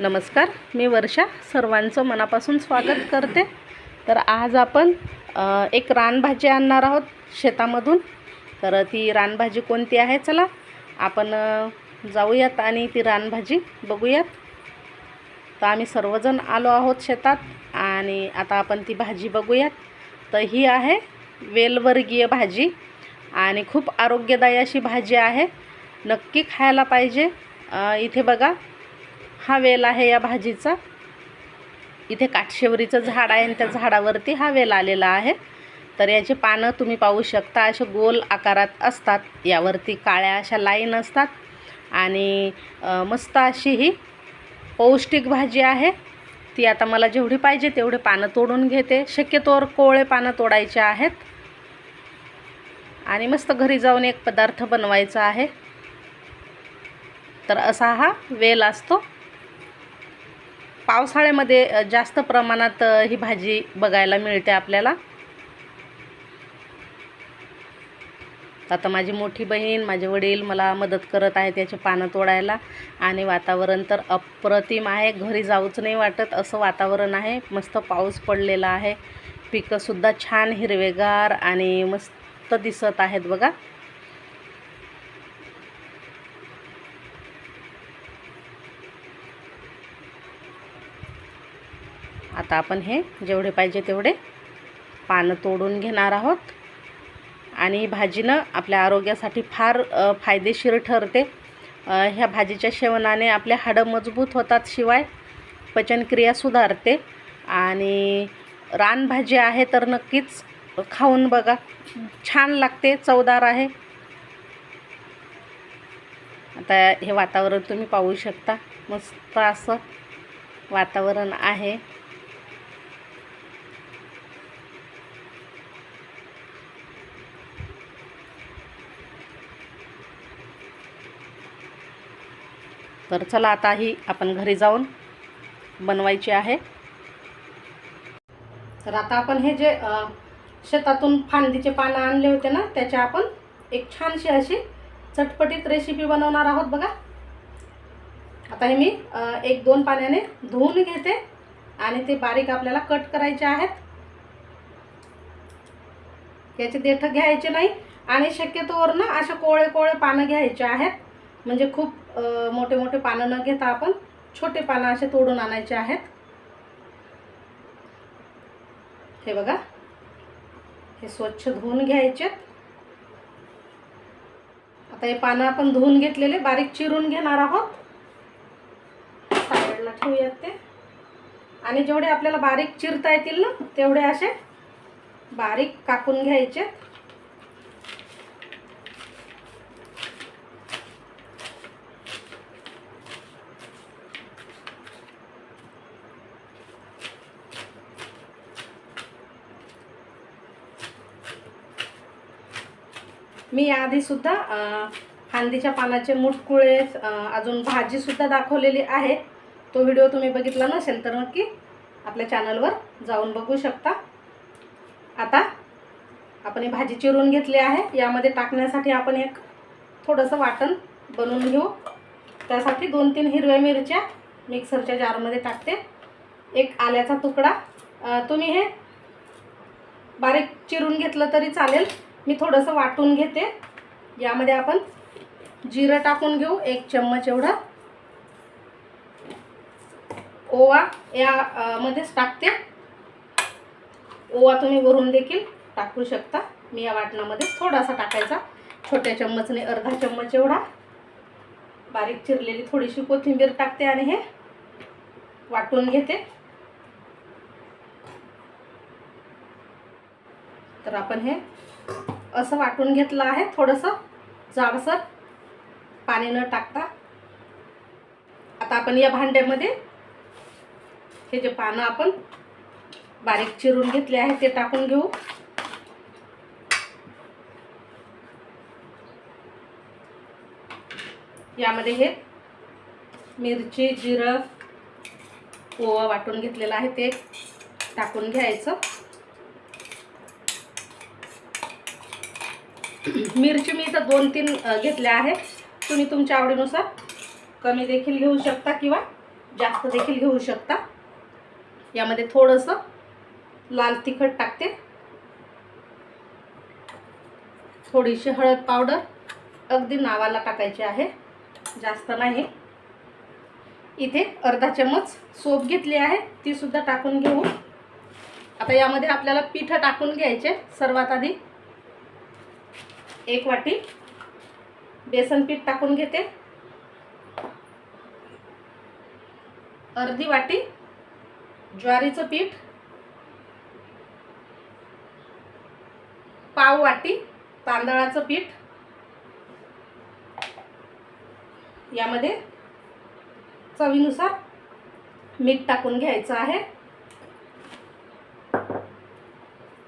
नमस्कार मी वर्षा. सर्वांचं मनापासून स्वागत करते. तर आज आपण एक रानभाजी आणणार आहोत शेतामधून. तर ती रानभाजी कोणती आहे? चला आपण जाऊयात आणि ती रानभाजी बघूयात. तर आम्ही सर्वजण आलो आहोत शेतात आणि आता आपण ती भाजी बघूयात. तर ही आहे वेलवर्गीय भाजी आणि खूप आरोग्यदायी अशी भाजी आहे. नक्की खायला पाहिजे. इथे बघा हा वेल आहे या भाजीचा. इथे काठशेवरीचं झाड आहे आणि त्या झाडावरती हा वेल आलेला आहे. तर याची पानं तुम्ही पाहू शकता असे गोल आकारात असतात. यावरती काळ्या अशा लाईन असतात. आणि मस्त अशी ही पौष्टिक भाजी आहे. ती आता मला जेवढी पाहिजे तेवढे पानं तोडून घेते. शक्यतोवर कोवळे पानं तोडायचे आहेत. आणि मस्त घरी जाऊन एक पदार्थ बनवायचा आहे. तर असा हा वेल असतो. पावसाळ्यामध्ये जास्त प्रमाणात ही भाजी बघायला मिळते आपल्याला. आता माझी मोठी बहीण माझे वडील मला मदत करत आहेत याचे पानं तोडायला. आणि वातावरण तर अप्रतिम आहे. घरी जाऊच नाही वाटत असं वातावरण आहे. मस्त पाऊस पडलेला आहे. पिकंसुद्धा छान हिरवेगार आणि मस्त दिसत आहेत बघा. आता आपण हे जेवढे पाहिजे तेवढे पानं तोडून घेणार आहोत. आणि ही भाजीनं आपल्या आरोग्यासाठी फार फायदेशीर ठरते. ह्या भाजीच्या सेवनाने आपले हाडं मजबूत होतात शिवाय पचनक्रिया सुधारते. आणि रानभाजी आहे तर नक्कीच खाऊन बघा. छान लागते चवदार आहे. आता हे वातावरण तुम्ही पाहू शकता. मस्त असं वातावरण आहे. तर चला आता ही आपण घरी जाऊन बनवायची आहे. तर आता आपण हे जे शेतातून फांदीचे पानं आणले होते ना त्याचे आपण एक छानशी अशी चटपटीत रेसिपी बनवणार आहोत बघा. आता हे मी एक दोन पाण्याने धुवून घेते आणि ते बारीक आपल्याला कट करायचे आहेत. याचे देठं घ्यायचे नाही आणि शक्यतोवर ना अशा कोळे कोळे पानं घ्यायचे आहेत. म्हणजे खूप मोठे मोठे पानं न घेता आपण छोटे पानं असे तोडून आणायचे आहेत. हे बघा. हे स्वच्छ धुवून घ्यायचे. आता हे पानं आपण धुवून घेतलेले बारीक चिरून घेणार आहोत. साईडला ठेवूयात ते. आणि जेवढे आपल्याला बारीक चिरता येतील ना तेवढे असे बारीक कापून घ्यायचे. मी याआधीसुद्धा फांदीच्या पानाचे मुठकुळे अजून भाजीसुद्धा दाखवलेली आहे. तो व्हिडिओ तुम्ही बघितला नसेल तर नक्की आपल्या चॅनलवर जाऊन बघू शकता. आता आपण ही भाजी चिरून घेतली आहे. यामध्ये टाकण्यासाठी आपण एक थोडंसं वाटण बनवून घेऊ. त्यासाठी दोन तीन हिरव्या मिरच्या मिक्सरच्या जारमध्ये टाकते. एक आल्याचा तुकडा. तुम्ही हे बारीक चिरून घेतलं तरी चालेल. मी थोडंसं वाटून घेते. यामध्ये आपण जिरं टाकून घेऊ एक चम्मच एवढा. ओवा यामध्येच टाकते. ओवा तुम्ही वरून देखील टाकू शकता. मी या वाटणामध्ये थोडासा टाकायचा. छोट्या चम्मचने अर्धा चम्मच एवढा. बारीक चिरलेली थोडीशी कोथिंबीर टाकते आणि हे वाटून घेते. तर आपण हे असं वाटून घेतलं आहे. थोडंसं जाडसर पाणी न टाकता. आता आपण या भांड्यामध्ये हे जे पानं आपण बारीक चिरून घेतले आहे ते टाकून घेऊ. यामध्ये हे मिरची जिरं ओवा वाटून घेतलेलं आहे ते टाकून घ्यायचं. मिरची मी इथं दोन तीन घेतल्या आहे तुम्ही तुमच्या आवडीनुसार कमी देखील घेऊ शकता किंवा जास्त देखील घेऊ शकता. यामध्ये थोडंसं लाल तिखट टाकते. थोडीशी हळद पावडर अगदी नावाला टाकायची आहे. जास्त नाही. इथे अर्धा चमच सोप घेतली आहे. ती सुद्धा टाकून घेऊ. आता यामध्ये आपल्याला पीठ टाकून घ्यायचे. सर्वात आधी एक वाटी बेसन पीठ टाकून घेते. अर्धी वाटी ज्वारीचं पीठ. पाव वाटी तांदळाचं पीठ. यामध्ये चवीनुसार मीठ टाकून घ्यायचं आहे.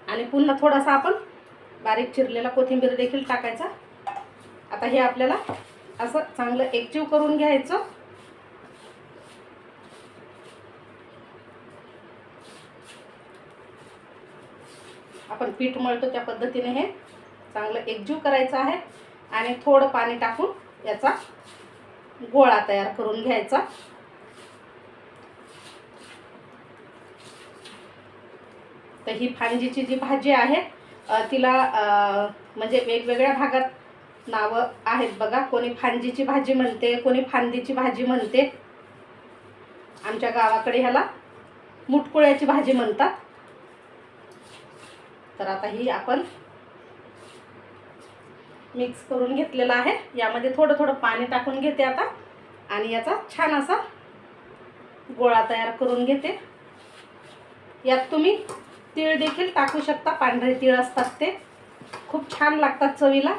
आणि पुन्हा थोडासा आपण बारीक चिरलेला कोथिंबीर देखील टाकायचा. आता हे आपल्याला असं चांगलं एकजीव करून घ्यायचं. आपण पीठ मळतो त्या पद्धतीने हे चांगलं एकजीव करायचं आहे. आणि थोडं पाणी टाकून याचा गोळा तयार करून घ्यायचा. तर ही फांजीची जी भाजी आहे तिला म्हणजे वेगवेगळ्या भागात नावं आहेत बघा. कोणी फांजीची भाजी म्हणते कोणी फांदीची भाजी म्हणते. आमच्या गावाकडे ह्याला मुटकुळ्याची भाजी म्हणतात. तर आता ही आपण मिक्स करून घेतलेलं आहे. यामध्ये थोडं थोडं पाणी टाकून घेते आता. आणि याचा छान असा गोळा तयार करून घेते. यात तुम्ही तीळ देखील टाकू शकता. पांढरे तीळ असतात ते. खूप छान लागतात चवीला.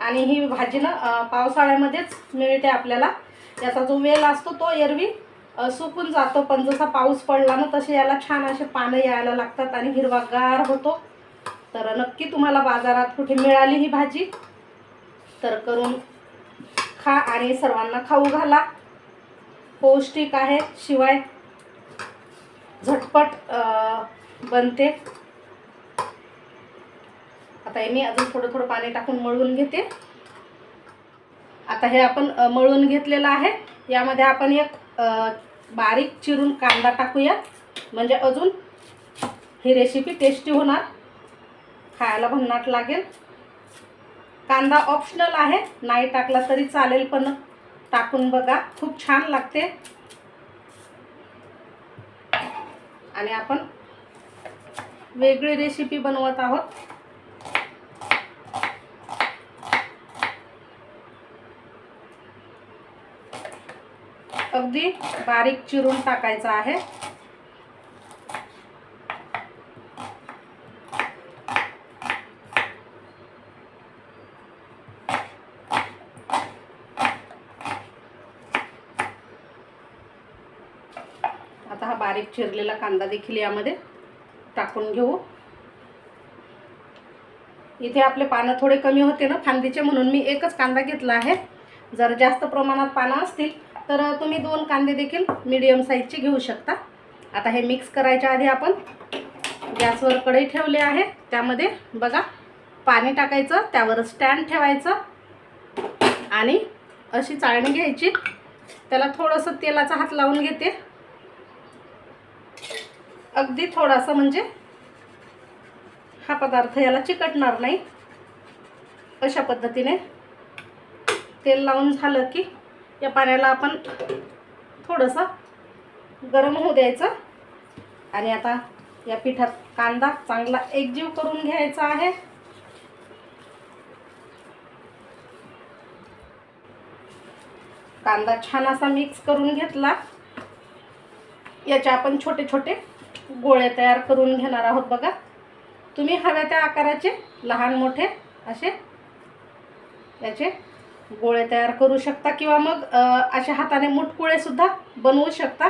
आणि ही भाजी ना पावसाळ्यामध्येच मिळते आपल्याला. याचा जो वेल असतो तो एरवी सुकून जातो. पण जसा पाऊस पडला ना तसे याला छान असे पानं यायला लागतात आणि हिरवागार होतो. तर नक्की तुम्हाला बाजारात कुठे मिळाली ही भाजी तर करून खा आणि सर्वांना खाऊ घाला. पौष्टिक आहे शिवाय झटपट बनते. आता हे मी अजून थोडं थोडं पाणी टाकून मळून घेते. आता हे आपण मळून घेतलेलं आहे. यामध्ये आपण एक बारीक चिरून कांदा टाकूया म्हणजे अजून ही रेसिपी टेस्टी होणार. खायला भन्नाट लागेल. कांदा ऑप्शनल आहे. नाही टाकला तरी चालेल पण टाकून बघा. खूप छान लागते. आणि आपण वेगळी रेसिपी बनवत आहोत. अगदी बारीक चिरून टाकायचं आहे आता हा बारीक चिरलेला कांदा देखील यामध्ये टाकून घेऊ. इथे आपले पानं थोडे कमी होते ना फांदीचे म्हणून मी एकच कांदा घेतला आहे. जर जास्त प्रमाणात पानं असतील तर तुम्ही दोन कांदे देखील मीडियम साईजचे घेऊ शकता. आता हे मिक्स करायच्या आधी आपण गॅसवर कढई ठेवले आहे. त्यामध्ये बघा पाणी टाकायचं त्यावर स्टँड ठेवायचं आणि अशी चाळणी घ्यायची. त्याला थोडंसं तेलाचा हात लावून घेते. अगदी थोडासा म्हणजे हा पदार्थ याला चिकटणार नाही. अशा पद्धतीने तेल लावून झालं की या पाण्याला आपण थोडंसं गरम होऊ द्यायचं. आणि आता या पिठात कांदा चांगला एकजीव करून घ्यायचा आहे. कांदा छान असा मिक्स करून घेतला. याचे आपण छोटे छोटे गोळे तयार करून घेणार आहोत बघा. तुम्ही हव्या त्या आकाराचे लहान मोठे असे याचे गोळे तयार करू शकता किंवा मग अशा हाताने मुठकुळे सुद्धा बनवू शकता.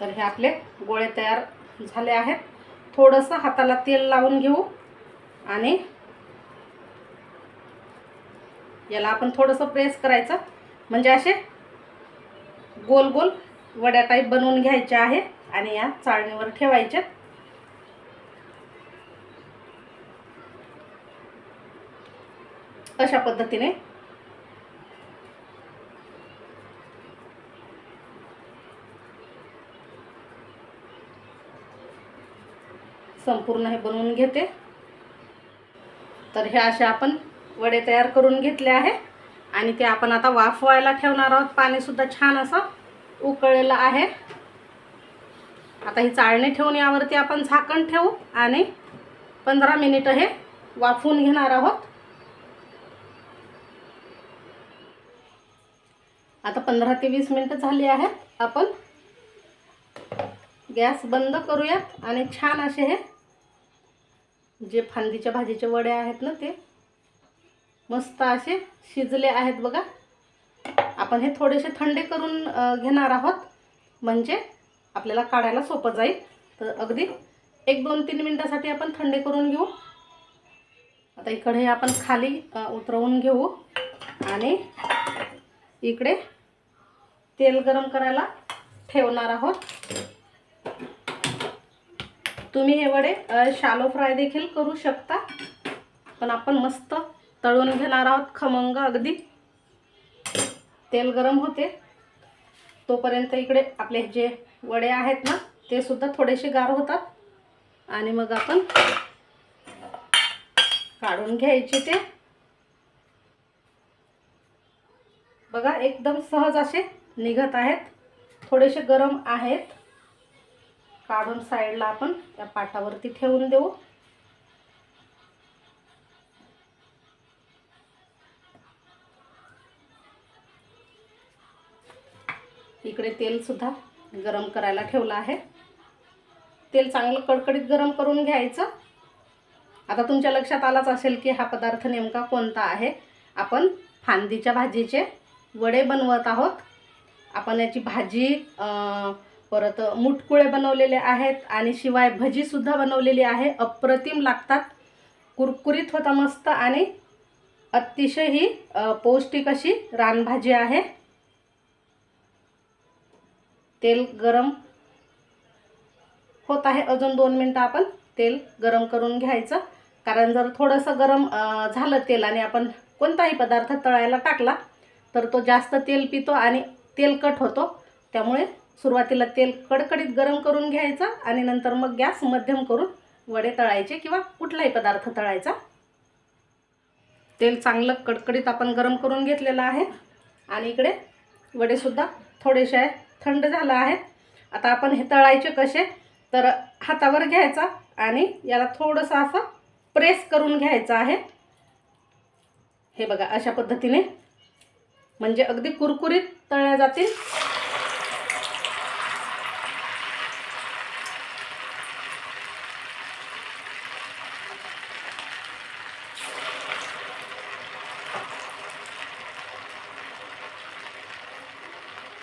तर हे आपले गोळे तयार झाले आहेत. थोडंसं हाताला तेल लावून घेऊ आणि याला आपण थोडंसं प्रेस करायचं. म्हणजे असे गोल गोल वड्या टाईप बनवून घ्यायचे आहे आणि या चाळणीवर ठेवायचे अशा पद्धतीने संपूर्ण हे बनवून घेते. तर हे असे आपण वडे तयार करून घेतले आहे. आणि ते आपण आता वाफवायला ठेवणार आहोत. पाणीसुद्धा छान असं उकळलेलं आहे. आता ही चाळणी ठेवून यावरती आपण झाकण ठेवू आणि पंधरा मिनिटं हे वाफवून घेणार आहोत. आता पंधरा ते वीस मिनटं झाली आहेत. आपण गॅस बंद करूयात आणि छान असे हे जे फांदीच्या भाजीचे वडे आहेत ना ते मस्त असे शिजले आहेत बघा. आपण हे थोडेसे थंडे करून घेणार आहोत. म्हणजे आपल्याला काढायला सोपं जाईल. तर अगदी एक दोन तीन मिनटासाठी आपण थंडे करून घेऊ. आता इकडे आपण खाली उतरवून घेऊ. आणि इकडे तेल गरम करायला ठेवणार आहोत. तुम्ही हे वडे शालो फ्राय देखील करू शकता. पण आपण मस्त तळून घेणार आहोत खमंग अगदी. तेल गरम होते. तोपर्यंत इकडे आपले जे वडे आहेत ना ते सुद्धा थोडेसे गार होतात. आणि मग आपण काढून घ्यायचे ते. बघा एकदम सहज असे निघत आहेत. थोडेसे गरम आहेत. काढून साईडला आपण त्या पाटावरती ठेवून देऊ. इकडे तेल सुद्धा गरम करायला ठेवलं आहे. तेल चांगलं कडकडीत गरम करून घ्यायचं. आता तुमच्या लक्षात आलाच असेल की हा पदार्थ नेमका कोणता आहे? आपण फांदीच्या भाजीचे वडे बनवत आहोत. आपण याची भाजी परत मुटकुळे बनवलेले आहेत आणि शिवाय भजीसुद्धा बनवलेली आहे. अप्रतिम लागतात. कुरकुरीत होता मस्त आणि अतिशय ही पौष्टिक अशी रानभाजी आहे. तेल गरम होत आहे. अजून दोन मिनटं आपण तेल गरम करून घ्यायचं. कारण जर थोडंसं गरम झालं तेल आणि आपण कोणताही पदार्थ तळायला टाकला तर तो जास्त तेल पितो आणि तेलकट होतो. त्यामुळे सुरुवातीला तेल कडकडीत गरम करून घ्यायचं आणि नंतर मग गॅस मध्यम करून वडे तळायचे किंवा कुठलाही पदार्थ तळायचा. तेल चांगलं कडकडीत आपण गरम करून घेतलेलं आहे. आणि इकडे वडेसुद्धा थोडेसे थंड झालं आहे आता आपण हे तळायचे कसे? तर हातावर घ्यायचा आणि याला थोडंसं असं प्रेस करून घ्यायचं आहे. हे बघा अशा पद्धतीने. म्हणजे अगदी कुरकुरीत तळल्या जातील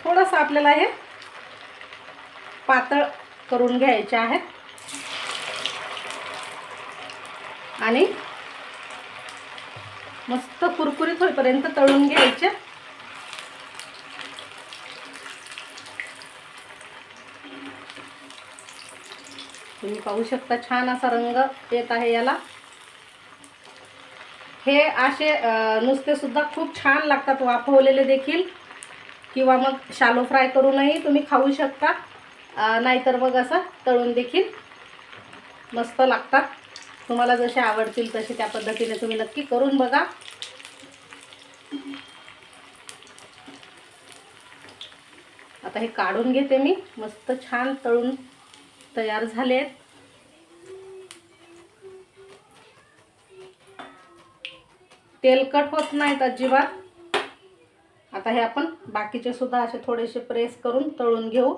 थोडंसं आपल्याला हे पातळ करून घ्यायचे आहेत. आणि मस्त कुरकुरीत होईपर्यंत तळून घ्यायचे. तुम्ही पाहू शकता छान असा रंग येत आहे याला. हे असे नुसते सुद्धा खूप छान लागतात वाफवलेले देखील. किंवा मग शालो फ्राय करूनही तुम्ही खाऊ शकता. नाहीतर मग असं तळून देखील मस्त लागतात. तुम्हाला जसे आवडतील तसे त्या पद्धतीने तुम्ही नक्की करून बघा. आता हे काढून घेते मी. मस्त छान तळून तयार झाले आहेत तेलकट होत नाहीत अजिबात. आता हे आपण बाकीचे सुद्धा असे थोडेसे प्रेस करून तळून घेऊ.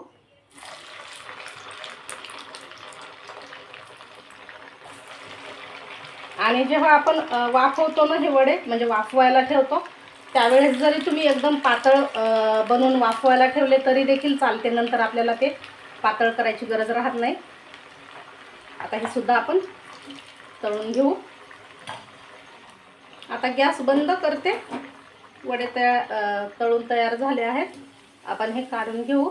आणि जेव्हा आपण वाफवतो ना हे वडे म्हणजे वाफवायला ठेवतो त्यावेळेस जरी तुम्ही एकदम पातळ बनवून वाफवायला ठेवले तरी देखील चालते. नंतर आपल्याला ते पातळ करायची गरज राहत नाही. आता हे सुद्धा आपण तळून घेऊ. आता गॅस बंद करते. वडे तया तळून तयार झाले आहेत. आपण हे काढून घेऊ.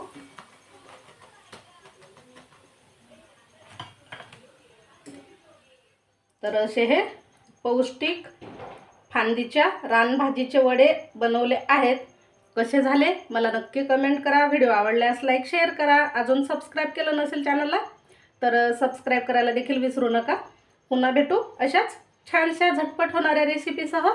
तर असे हे पौष्टिक फांदीच्या रानभाजीचे वडे बनवले आहेत. कसे झाले? मला नक्की कमेंट करा. व्हिडिओ आवडल्यास लाईक शेअर करा. अजून सबस्क्राईब केलं नसेल चॅनलला तर सबस्क्राईब करायला देखील विसरू नका. पुन्हा भेटू अशाच छानशा झटपट होणाऱ्या रेसिपीसह